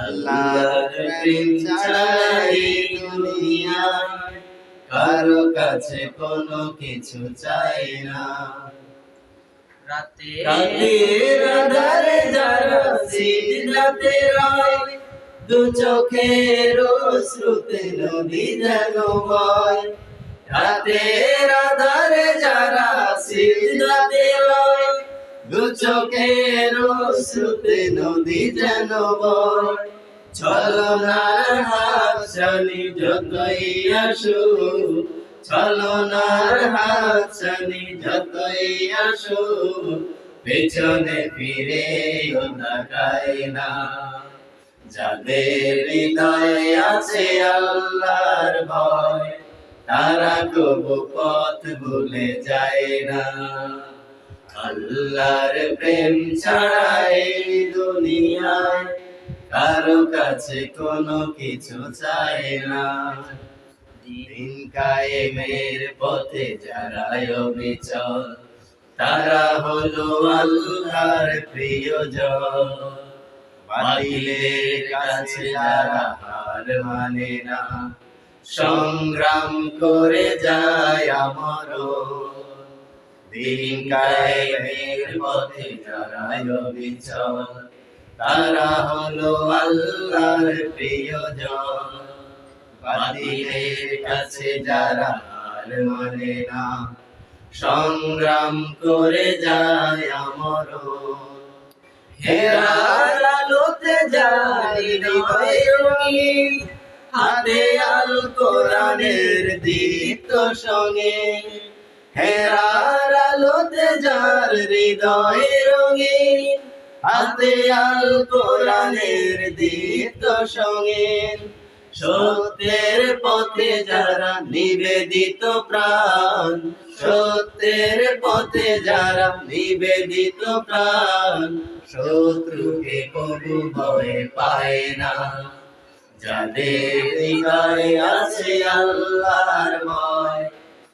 আল্লাহর প্রেম ছাড়া এই দুনিয়ায় কারও কাছে কোনো কিছু চাই না। রাতে আধারে যারা সিজদাতে রয় দু চোখের শ্রুতে নদী যেন বয়। রাতের আধারে যারা সিজদাতে দু চোখের শ্রুতে নদী যেন ছলনার চালি যতই আসুক ছলনার চালি যতই আসুক, পেছনে ফিরে তাকায় না। যাদের হৃদয়ে আছে আল্লাহর ভয়, তারা কবু পথ ভুলে যায় না। আল্লাহর প্রেম ছাড়া এই দুনিয়ায় কারও কাছে কোনো কিছু চায় না। দিন কায়েমের পথে যারা অবিচল, তারা হলো আল্লাহর প্রিয়জন। বাতিলের কাছে যারা হার মানে না, সংগ্রাম করে যায় আমার দিন কায়েমের পথে যারা অবিচল। তারা হলো আল্লাহর প্রিয়জন। বাতিলের কাছে যারা হার মানে না, সংগ্রাম করে যায় আমর হেরার আলোতে যায় হাতে আল কোরআনের দীপ্ত সঙ্গে। হেরার আলোতে যার হৃদয় রঙিন, হাতে আল কোরআনের দীপ্ত সঙ্গে সত্যের পথে যারা নিবেদিত প্রাণ, সত্যের পথে যারা নিবেদিত প্রাণ, শত্রুকে কবু ভয় পায় না। যাদের হৃদয়ে আছে আল্লাহর ভয়